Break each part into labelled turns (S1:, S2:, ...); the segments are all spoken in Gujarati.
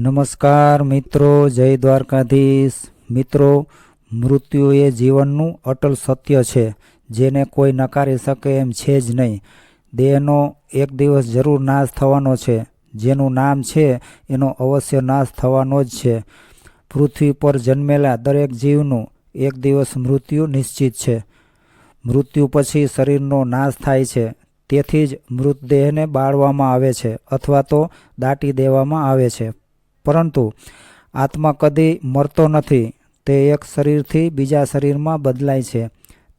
S1: નમસ્કાર મિત્રો, જય દ્વારકાધીશ. મિત્રો, મૃત્યુ એ જીવનનું અટલ સત્ય છે, જેને કોઈ નકારી શકે એમ છે જ નહીં. દેહનો એક દિવસ જરૂર નાશ થવાનો છે, જેનું નામ છે, એનો અવશ્ય નાશ થવાનો જ છે. પૃથ્વી પર જન્મેલા દરેક જીવનું એક દિવસ મૃત્યુ નિશ્ચિત છે. મૃત્યુ પછી શરીરનો નાશ થાય છે, તેથી જ મૃતદેહને બાળવામાં આવે છે, અથવા તો દાટી દેવામાં આવે છે. પરંતુ આત્મા કદી મરતો નથી. તે એક શરીરથી બીજા શરીરમાં બદલાય છે.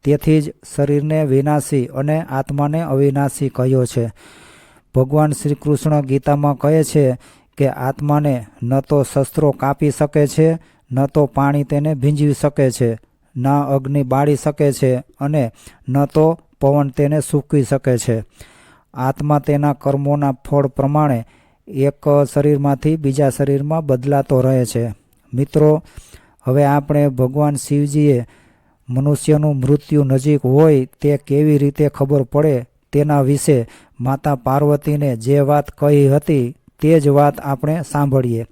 S1: તેથી જ શરીરને વિનાશી અને આત્માને અવિનાશી કહ્યો છે. ભગવાન શ્રી કૃષ્ણ ગીતામાં કહે છે કે આત્માને ન તો શસ્ત્રો કાપી શકે છે, ન તો પાણી તેને ભીંજવી શકે છે, ન અગ્નિ બાળી શકે છે અને ન તો પવન તેને સૂકવી શકે છે. આત્મા તેના કર્મોના ફળ પ્રમાણે એક શરીરમાંથી બીજા શરીરમાં બદલાતો રહે છે. મિત્રો, હવે આપણે ભગવાન શિવજીએ મનુષ્યનું મૃત્યુ નજીક હોય તે કેવી રીતે ખબર પડે તેના વિશે માતા પાર્વતીને જે વાત કહી હતી તે જ વાત આપણે સાંભળીએ.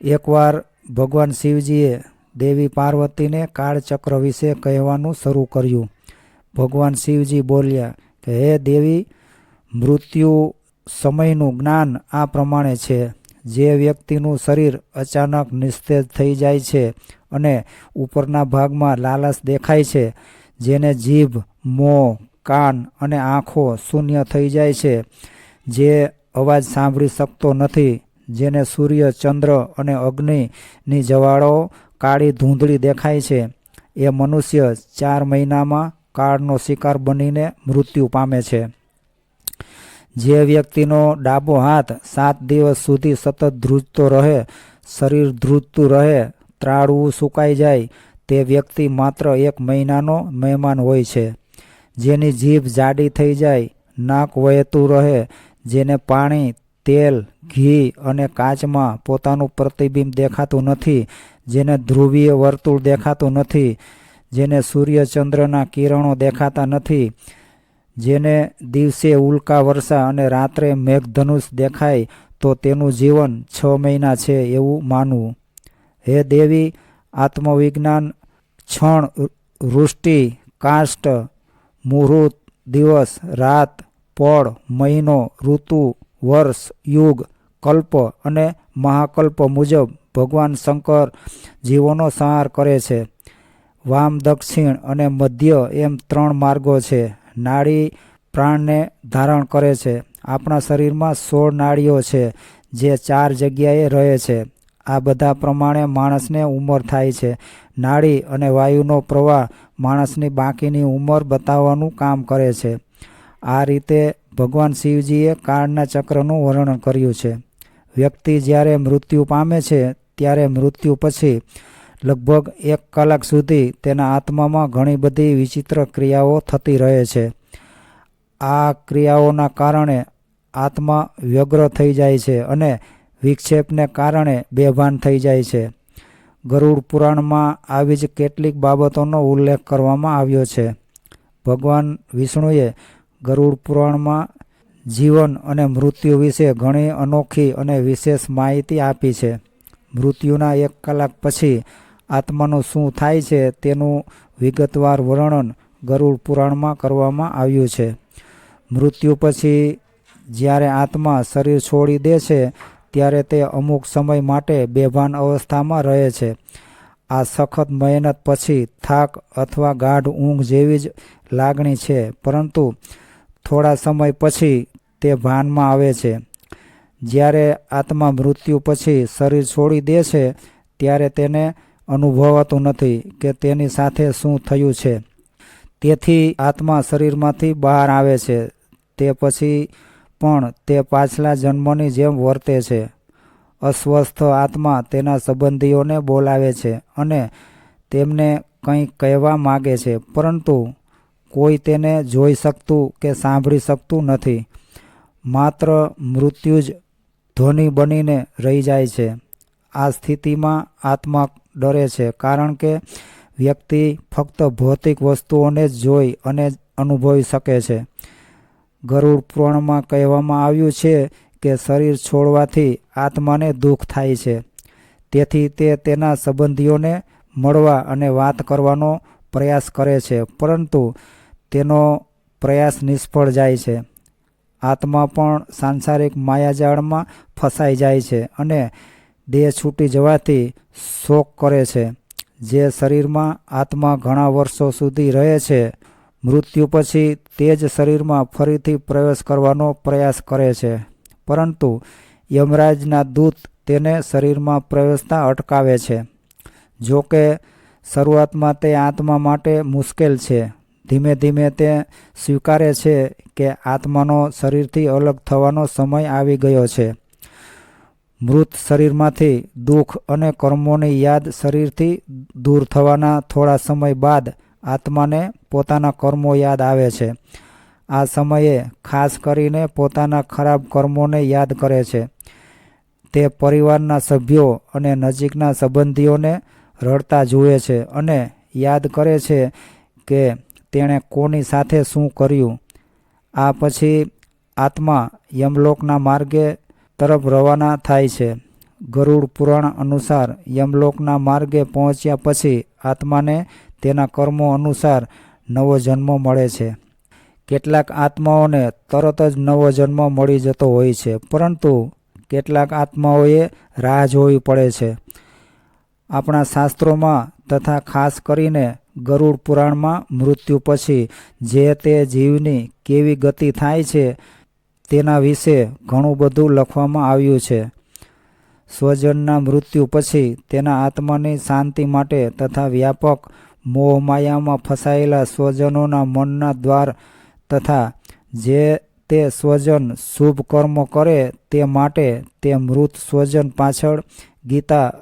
S1: એકવાર ભગવાન શિવજીએ દેવી પાર્વતીને કાળચક્ર વિશે કહેવાનું શરૂ કર્યું. ભગવાન શિવજી બોલ્યા કે, હે દેવી, મૃત્યુ સમયનું જ્ઞાન આ પ્રમાણે છે. જે વ્યક્તિનું શરીર અચાનક નિસ્તેજ થઈ જાય છે અને ઉપરના ભાગમાં લાલચ દેખાય છે, જેને જીભ, મોં, કાન અને આંખો શૂન્ય થઈ જાય છે, જે અવાજ સાંભળી શકતો નથી, જેને સૂર્ય, ચંદ્ર અને અગ્નિની જવાળો કાળી ધૂંધળી દેખાય છે. એ મનુષ્ય ચાર મહિનામાં કાળનો શિકાર બનીને મૃત્યુ પામે છે. જે વ્યક્તિનો ડાબો હાથ સાત દિવસ સુધી સતત ધ્રુજતો રહે, શરીર ધ્રુજતું રહે ત્રાળવું સુકાઈ જાય, તે વ્યક્તિ માત્ર એક મહિનાનો મહેમાન હોય છે. જેની જીભ જાડી થઈ જાય, નાક વહેતું રહે, જેને પાણી, તેલ, ઘી અને કાચમાં પોતાનું પ્રતિબિંબ દેખાતું નથી, જેને ધ્રુવીય વર્તુળ દેખાતું નથી, જેને સૂર્યચંદ્રના કિરણો દેખાતા નથી જેને દિવસે ઉલ્કા વર્ષા અને રાત્રે મેઘધનુષ દેખાય, તો તેનું જીવન છ મહિના છે એવું માનવું. હે દેવી, આત્મવિજ્ઞાન ક્ષણ વૃષ્ટિ કાષ્ટ, મુહૂર્ત, દિવસ, રાત, પળ, મહિનો, ઋતુ, વર્ષ, યુગ, કલ્પ અને મહાકલ્પ મુજબ ભગવાન શંકર જીવોનો સંહાર કરે છે. વામ દક્ષિણ અને મધ્ય એમ ત્રણ માર્ગો છે. નાડી પ્રાણને ધારણ કરે છે. આપણા શરીરમાં સોળ નાડીઓ છે, જે ચાર જગ્યાએ રહે છે. આ બધા પ્રમાણે માણસને ઉંમર થાય છે. નાડી અને વાયુનો પ્રવાહ માણસની બાકીની ઉંમર બતાવવાનું કામ કરે છે. આ રીતે ભગવાન શિવજીએ કાળના ચક્રનું વર્ણન કર્યું છે. વ્યક્તિ જ્યારે મૃત્યુ પામે છે, ત્યારે મૃત્યુ પછી લગભગ એક કલાક સુધી તેના આત્મામાં ઘણી બધી વિચિત્ર ક્રિયાઓ થતી રહે છે. આ ક્રિયાઓના કારણે આત્મા વ્યગ્ર થઈ જાય છે અને વિક્ષેપને કારણે બેભાન થઈ જાય છે. ગરુડ પુરાણમાં આવી જ કેટલીક બાબતોનો ઉલ્લેખ કરવામાં આવ્યો છે. ભગવાન વિષ્ણુએ ગરુડ પુરાણમાં જીવન અને મૃત્યુ વિશે ઘણી અનોખી અને વિશેષ માહિતી આપી છે. મૃત્યુના એક કલાક પછી આત્માનું શું થાય છે તેનું વિગતવાર વર્ણન ગરુડ પુરાણમાં કરવામાં આવ્યું છે. મૃત્યુ પછી જ્યારે આત્મા શરીર છોડી દે છે, ત્યારે તે અમુક સમય માટે બેભાન અવસ્થામાં રહે છે. આ સખત મહેનત પછી થાક અથવા ગાઢ ઊંઘ જેવી જ લાગણી છે, પરંતુ થોડા સમય પછી તે ભાનમાં આવે છે. જ્યારે આત્મા મૃત્યુ પછી શરીર છોડી દે છે, ત્યારે તેને અનુભવાતું નથી કે તેની સાથે શું થયું છે. તેથી આત્મા શરીરમાંથી બહાર આવે છે. તે પછી પણ તે પાછલા જન્મની જેમ વર્તે છે. અસ્વસ્થ આત્મા તેના સંબંધીઓને બોલાવે છે અને તેમને કંઈ કહેવા માગે છે, પરંતુ કોઈ તેને જોઈ શકતું કે સાંભળી શકતું નથી. માત્ર મૃત્યુ જ ધ્વનિ બનીને રહી જાય છે. આ સ્થિતિમાં આત્મા ડરે છે, કારણ કે વ્યક્તિ ફક્ત ભૌતિક વસ્તુઓને જ જોઈ અને અનુભવી શકે છે. ગરુડ પુરાણમાં કહેવામાં આવ્યું છે કે શરીર છોડવાથી આત્માને દુઃખ થાય છે. તેથી તે તેના સંબંધીઓને મળવા અને વાત કરવાનો પ્રયાસ કરે છે, પરંતુ તેનો પ્રયાસ નિષ્ફળ જાય છે. આત્મા પણ સાંસારિક માયાજાળમાં ફસાઈ જાય છે અને દેહ છૂટી જવાથી શોક કરે છે. જે શરીરમાં આત્મા ઘણા વર્ષો સુધી રહે છે, મૃત્યુ પછી તે જ શરીરમાં ફરીથી પ્રવેશ કરવાનો પ્રયાસ કરે છે. પરંતુ યમરાજના દૂત તેને શરીરમાં પ્રવેશતા અટકાવે છે. જો કે શરૂઆતમાં તે આત્મા માટે મુશ્કેલ છે. ધીમે ધીમે તે સ્વીકારે છે કે આત્માનો શરીરથી અલગ થવાનો સમય આવી ગયો છે. મૃત શરીરમાંથી દુઃખ અને કર્મોની યાદ શરીરથી દૂર થવાના થોડા સમય બાદ આત્માને પોતાના કર્મો યાદ આવે છે. આ સમયે ખાસ કરીને પોતાના ખરાબ કર્મોને યાદ કરે છે. તે પરિવારના સભ્યો અને નજીકના સંબંધીઓને રડતા જુએ છે અને યાદ કરે છે કે તેણે કોની સાથે શું કર્યું. આ પછી આત્મા યમલોકના માર્ગે તરફ રવાના થાય છે. ગરુડ પુરાણ અનુસાર યમલોકના માર્ગે પહોંચ્યા પછી આત્માને તેના કર્મો અનુસાર નવો જન્મ મળે છે. કેટલાક આત્માઓને તરત જ નવો જન્મ મળી જતો હોય છે, પરંતુ કેટલાક આત્માઓએ રાહ જોવી પડે છે. આપણા શાસ્ત્રોમાં તથા ખાસ કરીને ગરુડ પુરાણમાં મૃત્યુ પછી જે તે જીવની કેવી ગતિ થાય છે તેના વિશે ઘણું બધું લખવામાં આવ્યું છે. સ્વજનના મૃત્યુ પછી તેના આત્માની શાંતિ માટે તથા વ્યાપક મોહમાયામાં ફસાયેલા સ્વજનોના મનના દ્વાર તથા જે તે સ્વજન શુભ કર્મ કરે તે માટે તે મૃત સ્વજન પાછળ ગીતા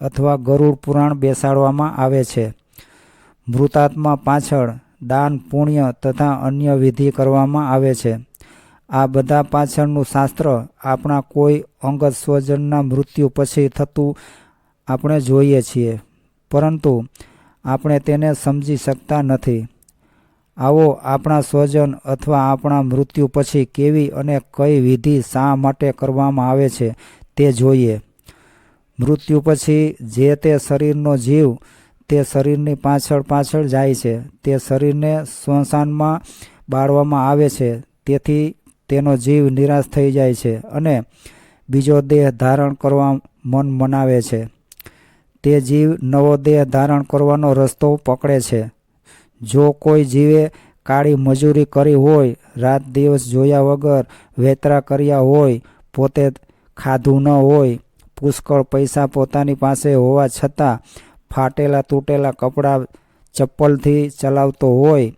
S1: અથવા ગરુડ પુરાણ બેસાડવામાં આવે છે. મૃતાત્મા પાછળ દાન, પુણ્ય તથા અન્ય વિધિ કરવામાં આવે છે. આ બધા પાછળનું શાસ્ત્ર આપણા કોઈ અંગત સ્વજનના મૃત્યુ પછી થતું આપણે જોઈએ છીએ. પરંતુ આપણે તેને સમજી શકતા નથી. આવો આપણા સ્વજન અથવા આપણા મૃત્યુ પછી કેવી અને કઈ વિધિ શા માટે કરવામાં આવે છે તે જોઈએ. મૃત્યુ પછી જે તે શરીરનો જીવ, તે શરીરની પાછળ પાછળ જાય છે. તે શરીરને સ્મશાનમાં બાળવામાં આવે છે. તેથી તેનો જીવ નિરાશ થઈ જાય છે અને બીજો દેહ ધારણ કરવા મન મનાવે છે. તે જીવ નવો દેહ ધારણ કરવાનો રસ્તો પકડે છે. જો કોઈ જીવે કાળી મજૂરી કરી હોય, રાત દિવસ જોયા વગર વેતરા કર્યા હોય, પોતે ખાધું ન હોય, પુષ્કળ પૈસા પોતાની પાસે હોવા છતાં ફાટેલા તૂટેલા કપડાં ચપ્પલથી ચલાવતો હોય,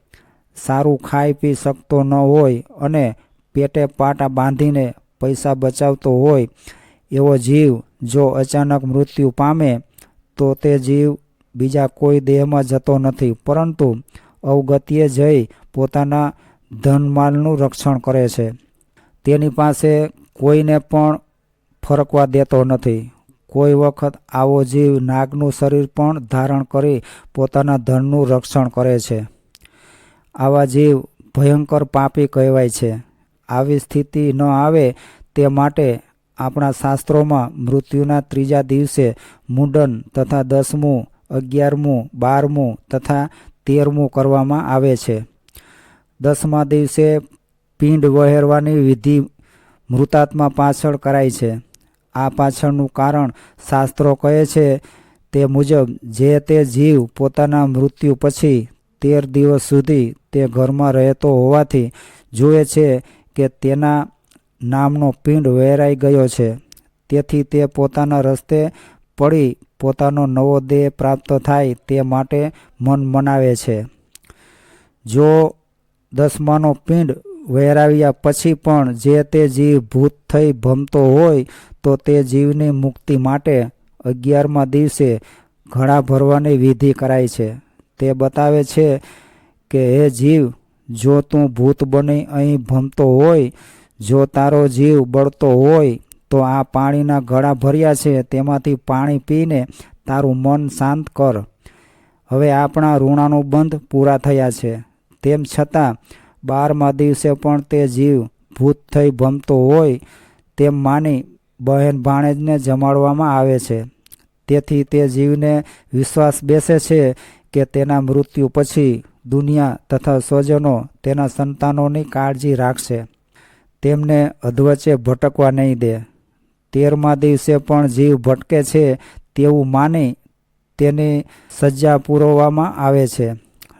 S1: સારું ખાઈ પી શકતો ન હોય અને પેટે પાટા બાંધીને પૈસા બચાવતો હોય એવો જીવ જો અચાનક મૃત્યુ પામે, તો તે જીવ બીજા કોઈ દેહમાં જતો નથી. પરંતુ અવગતિએ જઈ પોતાના ધનમાલનું રક્ષણ કરે છે. તેની પાસે કોઈને પણ ફરકવા દેતો નથી. કોઈ વખત આવો જીવ નાગનું શરીર પણ ધારણ કરી પોતાના ધનનું રક્ષણ કરે છે. આવા જીવ ભયંકર પાપી કહેવાય છે. આવી સ્થિતિ ન આવે તે માટે આપણા શાસ્ત્રોમાં મૃત્યુના ત્રીજા દિવસે મુંડન તથા દસમું, અગિયારમું, બારમું તથા તેરમું કરવામાં આવે છે. દસમા દિવસે પિંડ વહેરવાની વિધિ મૃતાત્મા પાછળ કરાય છે. આ પાછળનું કારણ શાસ્ત્રો કહે છે તે મુજબ જે તે જીવ પોતાના મૃત્યુ પછી તેર દિવસ સુધી તે ઘરમાં રહેતો હોવાથી જુએ છે કે તેના નામનો પિંડ વહેરાઈ ગયો છે. તેથી તે પોતાના રસ્તે પડી પોતાનો નવો દેહ પ્રાપ્ત થાય તે માટે મન મનાવે છે. જો દસમાનો પિંડ વહેરાવ્યા પછી પણ જે તે જીવ ભૂત થઈ ભમતો હોય, તો તે જીવની મુક્તિ માટે અગિયારમા દિવસે ઘડા ભરવાની વિધિ કરાય છે. તે બતાવે છે કે હે જીવ જો તું ભૂત બની અહીં ભમતો હોય, જો તારો જીવ બળતો હોય, તો આ પાણીના ગળા ભર્યા છે, તેમાંથી પાણી પીને તારું મન શાંત કર. હવે આપણા ઋણાનું બંધ પૂરા થયા છે. તેમ છતાં, બારમા દિવસે પણ તે જીવ ભૂત થઈ ભમતો હોય, તેમ માની બહેન ભાણેજને જમાડવામાં આવે છે. તેથી તે જીવને વિશ્વાસ બેસે છે કે તેના મૃત્યુ પછી દુનિયા તથા સ્વજનો તેના સંતાનોની કાળજી રાખશે. તેમને અધવચ્ચે ભટકવા નહીં દે. તેરમા દિવસે પણ જીવ ભટકે છે તેવું માની તેની સજા પૂરવવામાં આવે છે.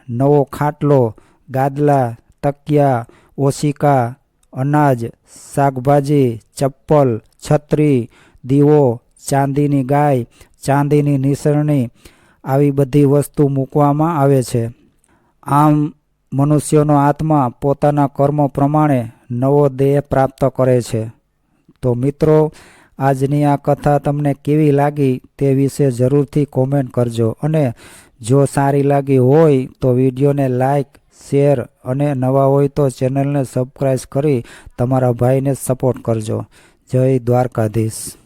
S1: નવો ખાટલો, ગાદલા, તકિયા, ઓશિકા, અનાજ, શાકભાજી, ચપ્પલ, છત્રી, દીવો, ચાંદીની ગાય, ચાંદીની નિસરણી આવી બધી વસ્તુ મૂકવામાં આવે છે. આમ મનુષ્યનો આત્મા પોતાના કર્મો પ્રમાણે નવો દેહ પ્રાપ્ત કરે છે. તો મિત્રો, આજની આ કથા તમને કેવી લાગી તે વિશે જરૂરથી કોમેન્ટ કરજો અને જો સારી લાગી હોય તો વિડીયોને લાઈક શેર અને નવા હોય તો ચેનલને સબસ્ક્રાઈબ કરી તમારા ભાઈને સપોર્ટ કરજો. જય દ્વારકાધીશ.